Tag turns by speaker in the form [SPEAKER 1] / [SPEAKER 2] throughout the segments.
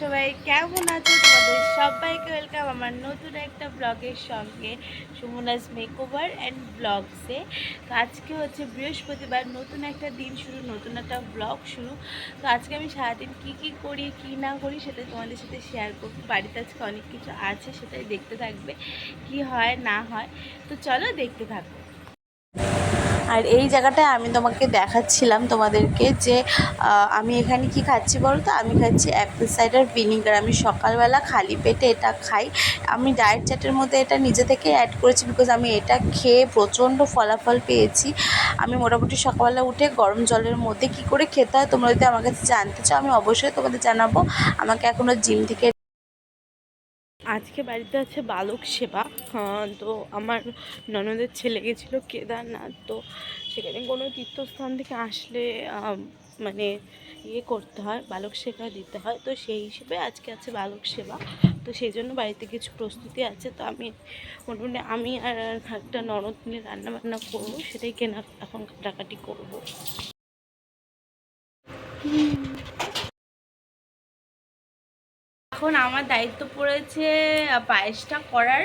[SPEAKER 1] সবাই কেমন আছো? তোমাদের সবাইকে ওয়েলকাম আমার নতুন একটা ব্লগের সঙ্গে, সুমনাস মেকওভার অ্যান্ড ব্লগসে তো আজকে হচ্ছে বৃহস্পতিবার, নতুন একটা দিন শুরু, নতুন একটা ব্লগ শুরু। তো আজকে আমি সারাদিন কী কী করি, কী না করি সেটা তোমাদের সাথে শেয়ার করব। বাড়িতে আজকে অনেক কিছু আছে, সেটাই দেখতে থাকবে, কি হয়, না হয়। তো চলো দেখতে থাকো। আর এই জায়গাটায় আমি তোমাকে দেখাচ্ছিলাম তোমাদেরকে যে আমি এখানে কি খাচ্ছি বলো তো আমি খাচ্ছি অ্যাপেল সাইডার ভিনিগার আমি সকালবেলা খালি পেটে এটা খাই। আমি ডায়েট চাটের মধ্যে এটা নিজে থেকে অ্যাড করেছি বিকজ আমি এটা খেয়ে প্রচণ্ড ফলাফল পেয়েছি। আমি মোটামুটি সকালবেলা উঠে গরম জলের মধ্যে কি করে খেতে হয় তোমরা যদি আমার কাছে জানতে চাও, আমি অবশ্যই তোমাদের জানাব। আমাকে এখনও জিম থেকে আজকে বাড়িতে আছে বালক সেবা। হ্যাঁ, তো আমার ননদের ছেলে গেছিল কেদারনাথ তো সেখানে কোনো তীর্থস্থান থেকে আসলে মানে ইয়ে করতে হয় বালক সেবা দিতে হয়। তো সেই হিসেবে আজকে আছে বালক সেবা। তো সেই জন্য বাড়িতে কিছু প্রস্তুতি আছে। তো আমি মোটামুটি আমি আর একটা ননদ মিলে রান্না বান্না করব সেটাই কেনা এখন কাটাকাটি করব। এখন আমার দায়িত্ব পড়েছে পায়েসটা করার।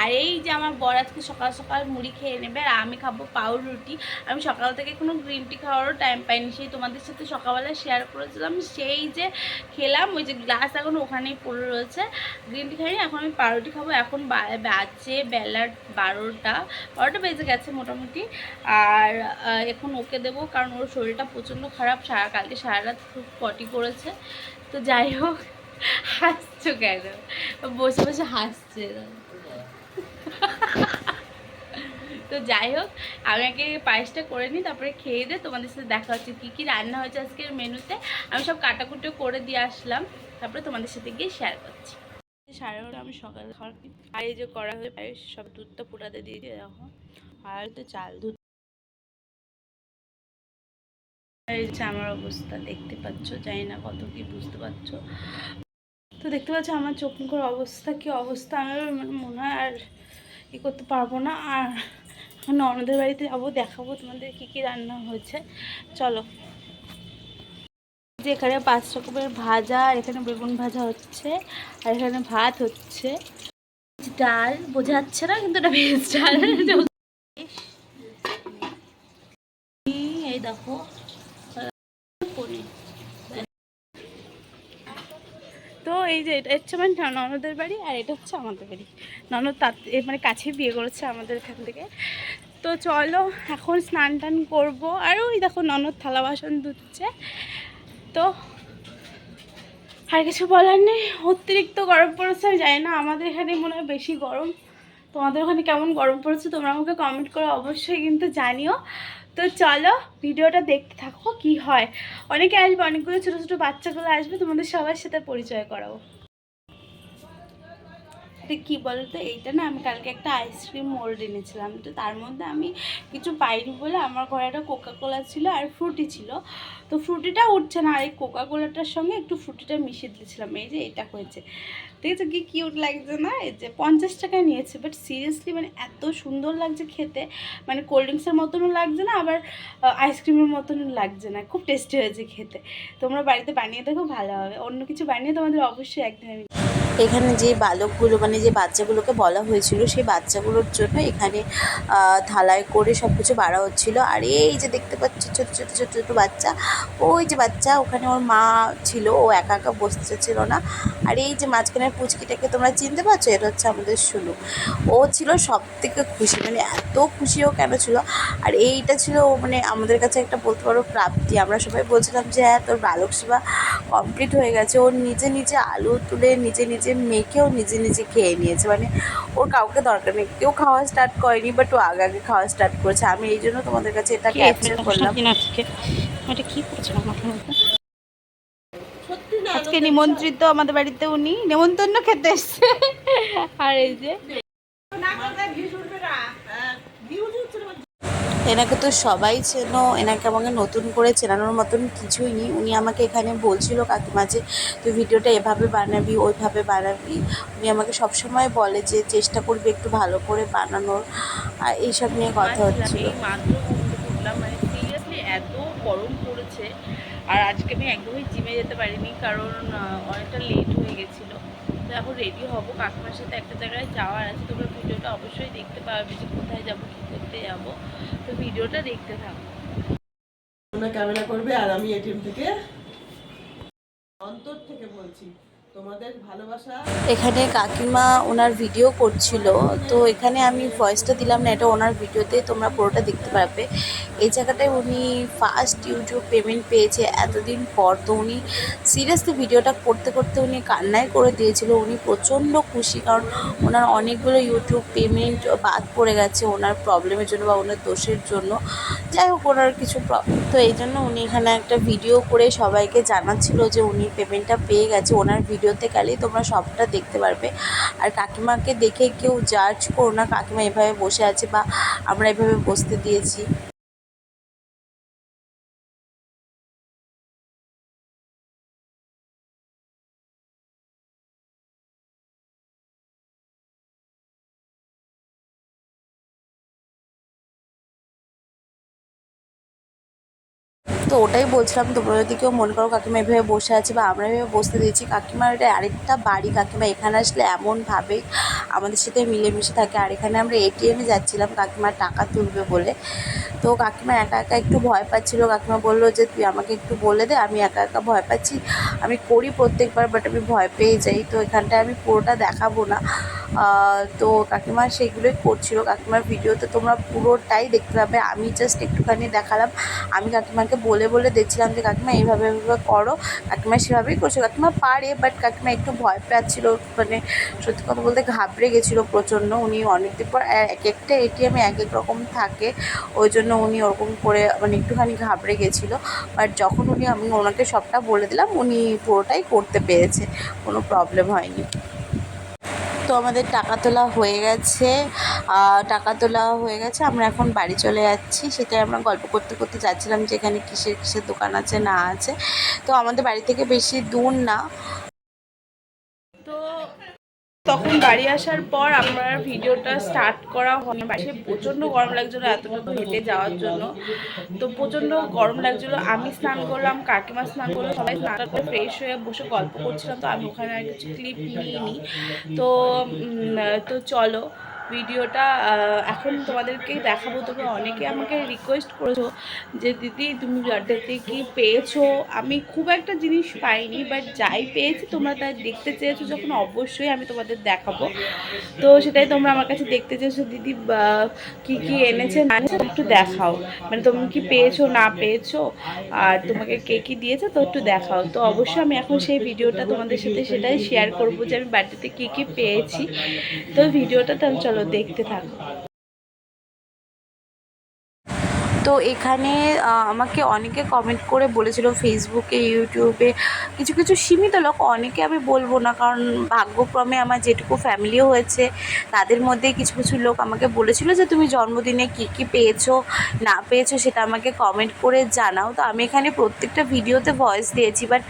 [SPEAKER 1] আর এই যে আমার বর আজকে সকাল সকাল মুড়ি খেয়ে নেবে আর আমি খাব পাউরুটি। আমি সকাল থেকে কোনো গ্রিন টি খাওয়ারও টাইম পাইনি। সেই তোমাদের সাথে সকালবেলা শেয়ার করেছিলাম। সেই যে খেলাম, ওই যে গ্লাস এখন ওখানেই পড়ে রয়েছে। গ্রিন টি খাইনি, এখন আমি পাউরুটি খাব। এখন বাজে বেলার বারোটা বারোটা বেজে গেছে মোটামুটি। আর এখন ওকে দেবো কারণ ওর শরীরটা প্রচণ্ড খারাপ। সারা, কালকে সারা রাত খুব পটি করেছে তো যাই হোক। হাসছো কেন? বসে বসে হাসছে তো যাই হোক, আমি আগে পায়েসটা করে নিই, তারপরে খেয়ে দিয়ে তোমাদের সাথে দেখা হচ্ছে কী কী রান্না হয়েছে আজকের মেনুতে। আমি সব কাটাকুটো করে দিয়ে আসলাম, তারপরে তোমাদের সাথে গিয়ে শেয়ার করছি। সাড়ে আমি সকালে খাওয়ার যে করা হয়ে পায়েস, সব দুধটা পুরাতে দিয়ে দিয়ে দেখো। আর তো চাল দুধ আমার অবস্থা, দেখতে পাচ্ছ? জানি না কত কি, বুঝতে পারছ? তো দেখতে পাচ্ছ আমার চোখ মুখের অবস্থা কি অবস্থা? আমার মানে মনে হয় আর ই করতে পারব না। আর ননদের বাড়িতে যাব, দেখাবো তোমাদের কি কি রান্না হয়েছে। চলো। যে এখানে পাঁচ রকমের ভাজা, আর এখানে বেগুন ভাজা হচ্ছে, আর এখানে ভাত হচ্ছে। ডাল বোঝা যাচ্ছে না কিন্তু এটা ভেজ ডাল। এই দেখো পনির তো এই যে এটা হচ্ছে আমার ননদের বাড়ি আর এটা হচ্ছে আমাদের বাড়ি। ননদ তার মানে কাছে বিয়ে করেছে আমাদের এখান থেকে। তো চলো এখন স্নান টান করব। আর ওই দেখো ননদ থালা বাসন ধুচ্ছে। তো আর কিছু বলার নেই। অতিরিক্ত গরম পড়েছে, আমি জানি না। আমাদের এখানে মনে হয় বেশি গরম। তোমাদের ওখানে কেমন গরম পড়েছে তোমরা আমাকে কমেন্ট করে অবশ্যই কিন্তু জানিও। তো চলো ভিডিওটা দেখতে থাকো কি হয়। অনেকে আসবে, অনেকগুলো ছোটো ছোটো বাচ্চাগুলো আসবে, তোমাদের সবার সাথে পরিচয় করাবো। এটা কী বলতো? এইটা না আমি কালকে একটা আইসক্রিম মোল্ড এনেছিলাম। তো তার মধ্যে আমি কিছু পাইনি বলে আমার ঘরে একটা কোকা কোলা ছিল আর ফ্রুটি ছিল। তো ফ্রুটিটা উঠছে না। আর এই কোকা কোলাটার সঙ্গে একটু ফ্রুটিটা মিশিয়ে দিয়েছিলাম। এই যে এটা হয়েছে। ঠিক আছে কি কিউট লাগছে না? এই যে পঞ্চাশ টাকায় নিয়েছে। বাট সিরিয়াসলি মানে এত সুন্দর লাগছে খেতে। মানে কোল্ড ড্রিঙ্কসের মতনও লাগছে না, আবার আইসক্রিমের মতনও লাগছে না। খুব টেস্টি হয়েছে খেতে। তোমরা বাড়িতে বানিয়ে দেখো, ভালো হবে। অন্য কিছু বানিয়ে তোমাদের অবশ্যই একদিন আমি
[SPEAKER 2] এখানে যে বালকগুলো মানে যে বাচ্চাগুলোকে বলা হয়েছিল, সেই বাচ্চাগুলোর জন্য এখানে থালায় করে সব কিছু বাড়া হচ্ছিল। আর এই যে দেখতে পাচ্ছ, ছোট ছোট ছোট ছোট বাচ্চা, ওই যে বাচ্চা, ওখানে ওর মা ছিল, ও একা একা বসতে ছিল না। আর এই যে মাঝখানের পুচকিটাকে তোমরা চিনতে পারছ, এটা হচ্ছে আমাদের শুলু ও ছিল সব থেকে খুশি মানে এত খুশি ও কেন ছিল? আর এইটা ছিল মানে আমাদের কাছে একটা বলতে পারো প্রাপ্তি। আমরা সবাই বলছিলাম যে হ্যাঁ তোর বালক সেবা কমপ্লিট হয়ে গেছে। ও নিজে নিজে আলু তুলে, নিজে নিজে মেখেও নিজে নিজে খেয়ে নিয়েছে। মানে ওর কাউকে দরকার নেই। কেউ খাওয়া স্টার্ট করেনি বাট ও আগে আগে খাওয়া স্টার্ট করেছে। আমি এই জন্য তোমাদের কাছে এটা ক্যাপচার করলাম।
[SPEAKER 1] এটা কি আজকে নিমন্ত্রিত আমাদের বাড়িতে উনি নেমন্তন্ন খেতে এসছে। আর এই যে
[SPEAKER 2] এনাকে তো সবাই চেনো এনাকে আমাকে নতুন করে চেনানোর মতন কিছুই নেই। উনি আমাকে এখানে বলছিল কাকিমা যে তুই ভিডিওটা এভাবে বানাবি ওইভাবে বানাবি। উনি আমাকে সবসময় বলে যে চেষ্টা করবি একটু ভালো করে বানানোর। আর এইসব নিয়ে কথা হচ্ছিল।
[SPEAKER 1] মানে সিরিয়াসলি এত গরম পড়েছে। আর আজকে আমি একদমই জিমে যেতে পারিনি কারণ অনেকটা লেট হয়ে গেছিল। তো এখন রেডি হব। কাকিমার সাথে একটা জায়গায় যাওয়ার আছে। তোমরা ভিডিওটা অবশ্যই দেখতে পারবে যে কোথায় যাব, কি করতে যাব। তো ভিডিওটা দেখতে থাকো।
[SPEAKER 3] ক্যামেরা করবে আর আমি এটিএম থেকে অন্তর থেকে বলছি।
[SPEAKER 2] এখানে কাকিমা ওনার ভিডিও করছিল। তো এখানে আমি ভয়েসটা দিলাম না, এটা ওনার ভিডিওতে তোমরা পুরোটা দেখতে পারবে। এই জায়গাটায় উনি ফার্স্ট ইউটিউব পেমেন্ট পেয়েছে এতদিন পর। তো উনি সিরিয়াসলি ভিডিওটা করতে করতে উনি কান্নাই করে দিয়েছিল। উনি প্রচণ্ড খুশি কারণ ওনার অনেকগুলো ইউটিউব পেমেন্ট বাদ পড়ে গেছে ওনার প্রবলেমের জন্য বা ওনার দোষের জন্য। যাই হোক, ওনার কিছু প্র- তো এই জন্য উনি এখানে একটা ভিডিও করে সবাইকে জানাচ্ছিল যে উনি পেমেন্টটা পেয়ে গেছে, ওনার ভিডিওতে গেলেই তোমরা সবটা দেখতে পারবে। আর কাকিমাকে দেখে কেউ জাজ করো না, কাকিমা এভাবে বসে আছে বা আমরা এভাবে বসতে দিয়েছি। তো ওটাই বলছিলাম, তোমরা যদি কেউ মনে করো কাকিমা এভাবে বসে আছে বা আমরা এভাবে বসতে দিয়েছি, কাকিমার এটা আরেকটা বাড়ি, কাকিমা এখানে আসলে এমনভাবে আমাদের সাথে মিলেমিশে থাকে। আর এখানে আমরা এটিএমে যাচ্ছিলাম কাকিমার টাকা তুলবে বলে। তো কাকিমা একা একা একটু ভয় পাচ্ছিল, কাকিমা বলল যে, তুই আমাকে একটু বলে দে, আমি একা একা ভয় পাচ্ছি, আমি করি প্রত্যেকবার বাট আমি ভয় পেয়ে যাই। তো এখানটায় আমি পুরোটা দেখাবো না। তো কাকিমা সেইগুলোই করছিল। কাকিমার ভিডিওতে তোমরা পুরোটাই দেখতে পাবে। আমি জাস্ট একটুখানি দেখালাম। আমি কাকিমাকে বলে বলে দেখছিলাম যে, কাকিমা, এইভাবে এইভাবে করো। কাকিমা সেভাবেই করছে। কাকিমা পারে বাট কাকিমা একটু ভয় পাচ্ছিল। মানে সত্যি কথা বলতে ঘাবড়ে গেছিল প্রচণ্ড। উনি অনেকদিন পর এক একটা এটিএমে এক এক রকম থাকে। ওই জন্য উনি ওরকম করে মানে একটুখানি ঘাবড়ে গেছিল। বাট যখন উনি, আমি ওনাকে সবটা বলে দিলাম, উনি পুরোটাই করতে পেরেছে। কোনো প্রবলেম হয়নি। তো আমাদের টাকা তোলা হয়ে গেছে। টাকা তোলা হয়ে গেছে। আমরা এখন বাড়ি চলে যাচ্ছি। সেটাই আমরা গল্প করতে করতে যাচ্ছিলাম যে এখানে কিসের কিসের দোকান আছে, না আছে। তো আমাদের বাড়ি থেকে বেশি দূর না।
[SPEAKER 1] তখন বাড়ি আসার পর আমার ভিডিওটা স্টার্ট করা হয় বাড়ি এসে প্রচণ্ড গরম লাগছিল এতটুকু হেঁটে যাওয়ার জন্য। তো প্রচণ্ড গরম লাগছিল। আমি স্নান করলাম, কাকিমা স্নান করল, সবাই স্নান করে ফ্রেশ হয়ে বসে গল্প করছিলাম। তো আমি ওখানে আর কিছু ক্লিপ নিয়ে নিই তো তো চলো। ভিডিওটা এখন তোমাদেরকে দেখাবো। তোমরা অনেকে আমাকে রিকোয়েস্ট করেছ যে, দিদি, তুমি বার্থডেতে কি পেয়েছ? আমি খুব একটা জিনিস পাইনি বাট যাই পেয়েছি, তোমরা তাই দেখতে চেয়েছো যখন অবশ্যই আমি তোমাদের দেখাবো। তো সেটাই তোমরা আমার কাছে দেখতে চেয়েছো, দিদি কি কি এনেছে? না একটু দেখাও। মানে তুমি কি পেয়েছ, না পেয়েছ? আর তোমাকে কে, কি দিয়েছে, তো একটু দেখাও। তো অবশ্যই আমি এখন সেই ভিডিওটা তোমাদের সাথে সেটাই শেয়ার করব যে, আমি বার্থডেতে কী কী পেয়েছি। তো ভিডিওটা তাহলে চলো দেখতে থাকো।
[SPEAKER 2] তো এখানে আমাকে অনেকে কমেন্ট করে বলেছিল ফেসবুকে ইউটিউবে কিছু কিছু সীমিত লোক, অনেকে আমি বলব না, কারণ ভাগ্যক্রমে আমার যেটুকু ফ্যামিলিও হয়েছে, তাদের মধ্যে কিছু কিছু লোক আমাকে বলেছিল যে তুমি জন্মদিনে কী কী পেয়েছ, না পেয়েছ সেটা আমাকে কমেন্ট করে জানাও। তো আমি এখানে প্রত্যেকটা ভিডিওতে ভয়েস দিয়েছি বাট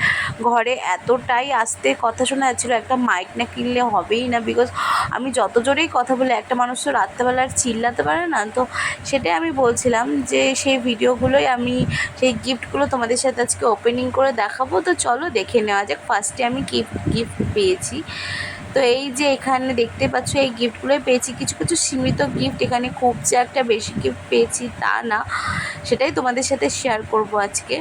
[SPEAKER 2] ঘরে এতটাই আসতে কথা শোনা যাচ্ছিল, একটা মাইক না কিনলে হবেই না বিকজ আমি যত জোরেই কথা বলি, একটা মানুষ তো রাত্রেবেলা আর চিল্লাতে পারে না, তো সেটাই আমি বলছিলাম যে সেই ভিডিওগুলোই আমি সেই গিফটগুলো তোমাদের সাথে আজকে ওপেনিং করে দেখাবো। তো চলো দেখে নেওয়া যাক। ফার্স্টে আমি গিফট গিফট পেয়েছি। তো এই যে এখানে দেখতে পাচ্ছ, এই গিফটগুলোই পেয়েছি। কিছু কিছু সীমিত গিফট এখানে খুব যে একটা বেশি গিফট পেয়েছি তা না। সেটাই তোমাদের সাথে শেয়ার করব আজকে।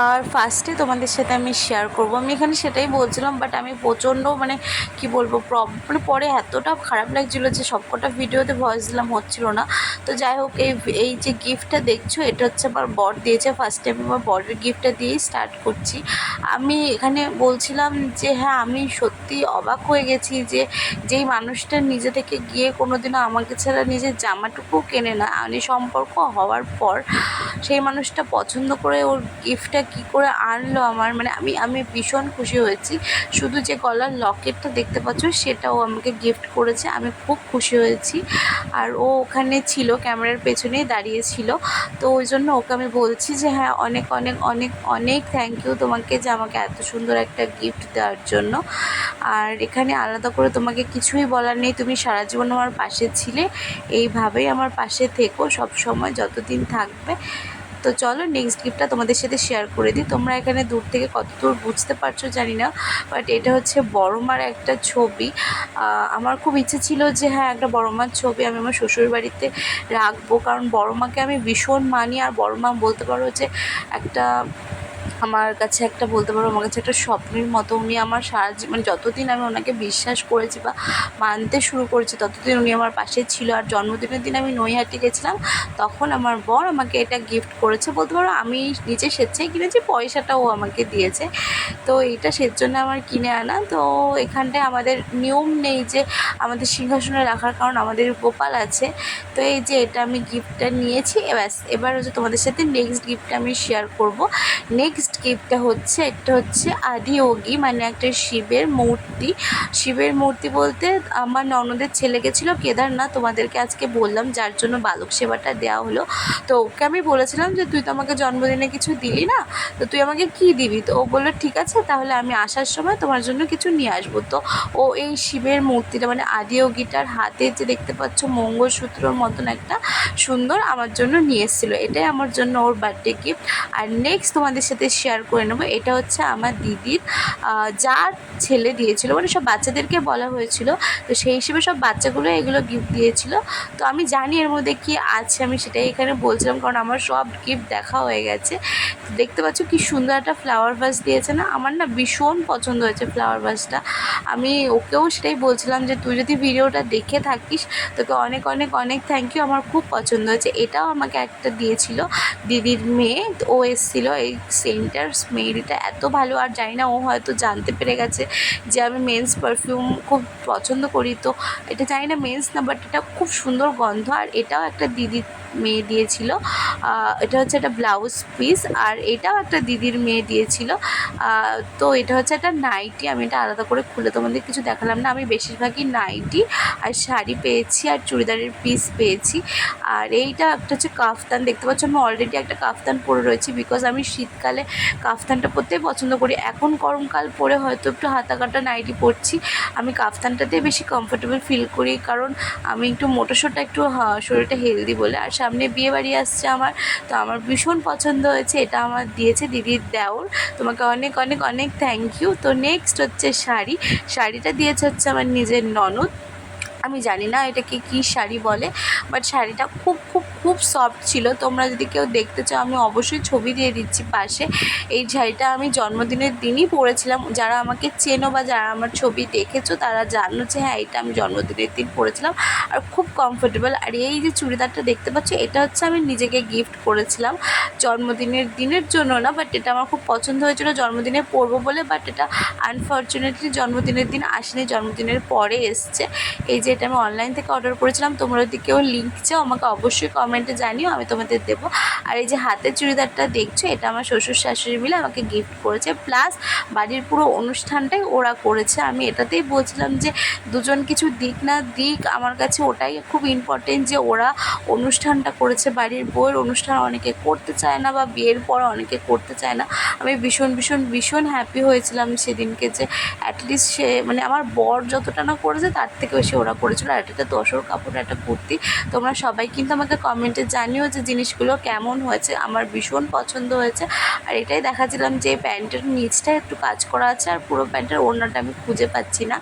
[SPEAKER 2] আর ফার্স্টে তোমাদের সাথে আমি শেয়ার করব। আমি এখানে সেটাই বলছিলাম বাট আমি প্রচণ্ড মানে কি বলব মানে পরে এতটা খারাপ লাগছিল যে সবকটা ভিডিওতে ভয়েস দিলাম, হচ্ছিল না। তো যাই হোক, এই এই যে গিফটটা দেখছ, এটা হচ্ছে আমার বর দিয়েছে। ফার্স্টে আমি আমার বরের গিফটটা দিয়েই স্টার্ট করছি। আমি এখানে বলছিলাম যে হ্যাঁ আমি সত্যি অবাক হয়ে গেছি যে, যেই মানুষটা নিজে থেকে গিয়ে কোনোদিনও আমাকে ছাড়া নিজের জামাটুকু কেনে না। মানে সম্পর্ক হওয়ার পর সেই মানুষটা পছন্দ করে ওর গিফটটা কী করে আনলো আমার? মানে আমি আমি ভীষণ খুশি হয়েছি। শুধু যে গলার লকেটটা দেখতে পাচ্ছ, সেটাও আমাকে গিফট করেছে। আমি খুব খুশি হয়েছি। আর ও ওখানে ছিল, ক্যামেরার পেছনেই দাঁড়িয়ে ছিল। তো ওই জন্য ওকে আমি বলছি যে হ্যাঁ অনেক অনেক অনেক অনেক থ্যাংক ইউ তোমাকে যে আমাকে এত সুন্দর একটা গিফট দেওয়ার জন্য। আর এখানে আলাদা করে তোমাকে কিছুই বলার নেই। তুমি সারা জীবন আমার পাশে ছিলে। এইভাবেই আমার পাশে থেকো সব সময় যতদিন থাকবে। তো চলো নেক্সট গিফটটা তোমাদের সাথে শেয়ার করে দিই। তোমরা এখানে দূর থেকে কত দূর বুঝতে পারছ জানি না বাট এটা হচ্ছে বড়মার একটা ছবি। আমার খুব ইচ্ছে ছিল যে হ্যাঁ একটা বড়মার ছবি আমি আমার শ্বশুর বাড়িতে রাখব, কারণ বড়মাকে আমি ভীষণ মানি। আর বড়মা বলতে পারো যে একটা আমার কাছে একটা, বলতে পারো, আমার কাছে একটা স্বপ্নের মতো উনি আমার সারা জীবন মানে যতদিন আমি ওনাকে বিশ্বাস করেছি বা মানতে শুরু করেছি, ততদিন উনি আমার পাশে ছিল। আর জন্মদিনের দিন আমি নৈহাটি গেছিলাম, তখন আমার বর আমাকে এটা গিফট করেছে। বলতে পারো, আমি নিজে স্বেচ্ছায় কিনেছি, পয়সাটাও আমাকে দিয়েছে। তো এইটা সের জন্য আমার কিনে আনা। তো এখানটায় আমাদের নিয়ম নেই যে আমাদের সিংহাসনে রাখার, কারণ আমাদের গোপাল আছে। তো এই যে এটা আমি গিফটটা নিয়েছি, ব্যাস। এবার হচ্ছে তোমাদের সাথে নেক্সট গিফটটা আমি শেয়ার করব। নেক্সট গিফটটা হচ্ছে, এটা হচ্ছে আদিয়োগী মানে একটা শিবের মূর্তি। শিবের মূর্তি বলতে আমার ননদের ছেলে গেছিল কেদারনাথ, তোমাদেরকে আজকে বললাম, যার জন্য বালক সেবাটা দেওয়া হলো। তো ওকে আমি বলেছিলাম যে, তুই তো আমাকে জন্মদিনে কিছু দিলি না, তো তুই আমাকে কি দিবি? তো ও বলল, ঠিক আছে, তাহলে আমি আসার সময় তোমার জন্য কিছু নিয়ে আসব। তো ও এই শিবের মূর্তিটা মানে আদিয়োগীটার হাতে যে দেখতে পাচ্ছ, মঙ্গলসূত্রর মতন একটা সুন্দর আমার জন্য নিয়ে এসেছিল। এটাই আমার জন্য ওর বার্থডে গিফট আর নেক্সট তোমাদের সাথে শেয়ার করে নেব। এটা হচ্ছে আমার দিদির যার ছেলে দিয়েছিল মানে সব বাচ্চাদেরকে বলা হয়েছিল। তো সেই হিসেবে সব বাচ্চাগুলো এগুলো গিফট দিয়েছিল। তো আমি জানি এর মধ্যে কি আছে, আমি সেটাই এখানে বলছিলাম, কারণ আমার সব গিফট দেখা হয়ে গেছে। দেখতে পাচ্ছ কি সুন্দর একটা ফ্লাওয়ার ভাস দিয়েছে না? আমার না ভীষণ পছন্দ হয়েছে ফ্লাওয়ার ভাসটা আমি ওকেও সেটাই বলছিলাম যে, তুই যদি ভিডিওটা দেখে থাকিস, তোকে অনেক অনেক অনেক থ্যাংক ইউ আমার খুব পছন্দ হয়েছে। এটাও আমাকে একটা দিয়েছিল, দিদির মেয়ে ও এসেছিল এই সেন্টার মেয়েটা এত ভালো আর জানি না ও হয়তো জানতে পেরে গেছে যে আমি মেন্স পারফিউম খুব পছন্দ করি। তো এটা জানি না মেন্স না বাট এটা খুব সুন্দর গন্ধ আর এটাও একটা দিদির মেয়ে দিয়েছিল। এটা হচ্ছে একটা ব্লাউজ পিস আর এটাও একটা দিদির মেয়ে দিয়েছিল। তো এটা হচ্ছে একটা নাইটি। আমি এটা আলাদা করে খুলে তোমাদের কিছু দেখালাম না। আমি বেশিরভাগই নাইটি আর শাড়ি পেয়েছি আর চুড়িদারের পিস পেয়েছি। আর এইটা একটা হচ্ছে কাফতান। দেখতে পাচ্ছ আমি অলরেডি একটা কাফতান পরে রয়েছি বিকজ আমি শীতকালে কাফতানটা পরতেই পছন্দ করি। এখন গরমকাল পরে হয়তো একটু হাতা কাটা নাইটি পরছি। আমি কাফতানটাতে বেশি কমফোর্টেবল ফিল করি কারণ আমি একটু মোটোসোটা একটু হা- শরীরটা হেলদি বলে। আর সামনে বিয়ে বাড়ি আসছে আমার। তো আমার ভীষণ পছন্দ হয়েছে, এটা আমার দিয়েছে দিদির দেওর। তোমাকে অনেক অনেক অনেক থ্যাংক ইউ তো নেক্সট হচ্ছে শাড়ি। শাড়িটা দিয়েছে হচ্ছে আমার নিজের ননদ। আমি জানি না এটাকে কী শাড়ি বলে বাট শাড়িটা খুব খুব খুব সফট ছিল। তোমরা যদি কেউ দেখতে চাও, আমি অবশ্যই ছবি দিয়ে দিচ্ছি পাশে। এই শাড়িটা আমি জন্মদিনের দিনই পরেছিলাম। যারা আমাকে চেনো বা যারা আমার ছবি দেখেছ, তারা জানো যে হ্যাঁ এটা আমি জন্মদিনের দিন পরেছিলাম আর খুব কমফোর্টেবল আর এই যে চুড়িদারটা দেখতে পাচ্ছ, এটা হচ্ছে আমি নিজেকে গিফট করেছিলাম জন্মদিনের দিনের জন্য না বাট এটা আমার খুব পছন্দ হয়েছিল জন্মদিনে পরবো বলে বাট এটা আনফর্চুনেটলি জন্মদিনের দিন আসেনি, জন্মদিনের পরে এসছে। এই যে এটা আমি অনলাইন থেকে অর্ডার করেছিলাম, তোমরা যদি কেউ লিঙ্ক চাও, আমাকে অবশ্যই কমেন্টে জানিও, আমি তোমাদের দেবো। আর এই যে হাতের চুড়িদারটা দেখছ, এটা আমার শ্বশুর শাশুড়ি মিলে আমাকে গিফট করেছে। প্লাস বাড়ির পুরো অনুষ্ঠানটাই ওরা করেছে। আমি এটাতেই বলছিলাম যে, দুজন কিছু দিক না দিক, আমার কাছে ওটাই খুব ইম্পর্টেন্ট যে, ওরা অনুষ্ঠানটা করেছে। বাড়ির বউয়ের অনুষ্ঠান অনেকে করতে চায় না বা বিয়ের পর অনেকে করতে চায় না। আমি ভীষণ ভীষণ ভীষণ হ্যাপি হয়েছিলাম সেদিনকে যে অ্যাটলিস্ট সে মানে আমার বর যতটা না করেছে, তার থেকে বেশি ওরা করেছিল আর এটা একটা দশর কাপড়, একটা কুর্তি। তোমরা সবাই কিন্তু আমাকে কমেন্টে জানিও যে জিনিসগুলো কেমন হয়েছে, আমার ভীষণ পছন্দ হয়েছে। আর এটাই দেখাচ্ছিলাম যে প্যান্টের নিচটা একটু কাজ করা আছে আর পুরো প্যান্টের ওড়নাটা আমি খুঁজে পাচ্ছি না।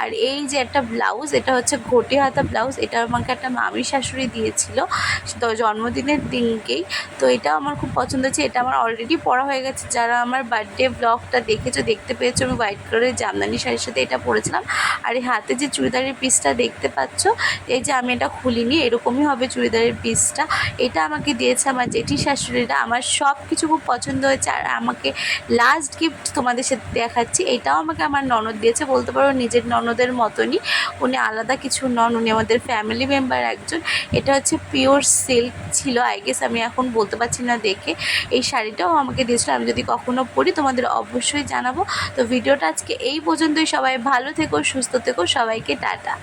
[SPEAKER 2] আর এই যে একটা ব্লাউজ এটা হচ্ছে ঘটি হাতা ব্লাউজ এটা আমাকে একটা মামি শাশুড়ি দিয়েছিল, তো জন্মদিনের দিনকেই। তো এটাও আমার খুব পছন্দ হয়েছে, এটা আমার অলরেডি পরা হয়ে গেছে। যারা আমার বার্থডে ব্লগটা দেখেছ, দেখতে পেয়েছ, আমি হোয়াইট কালারের জামদানি শাড়ির সাথে এটা পরেছিলাম। আর এই হাতে যে চুড়িদারের পিসটা দেখতে পাচ্ছ। এই যে আমি এটা খুলিনি, এরকমই হবে চুড়িদারের পিসটা এটা আমাকে দিয়েছে আমার জেঠি শাশুড়িরা। আমার সব কিছু খুব পছন্দ হয়েছে আর আমাকে লাস্ট গিফট তোমাদের সাথে দেখাচ্ছি। এটাও আমাকে আমার ননদ দিয়েছে, বলতে পারো নিজের ননদের মতনই। উনি আলাদা কিছু নন, উনি আমাদের ফ্যামিলি মেম্বার একজন। এটা হচ্ছে পিওর সিল্ক ছিল আই গেস আমি এখন বলতে পারছি না দেখে। এই শাড়িটাও আমাকে দিয়েছিল, আমি যদি কখনো পরি তোমাদের অবশ্যই জানাব। তো ভিডিওটা আজকে এই পর্যন্তই। সবাই ভালো থেকো, সুস্থ থেকো, সবাইকে টাটা।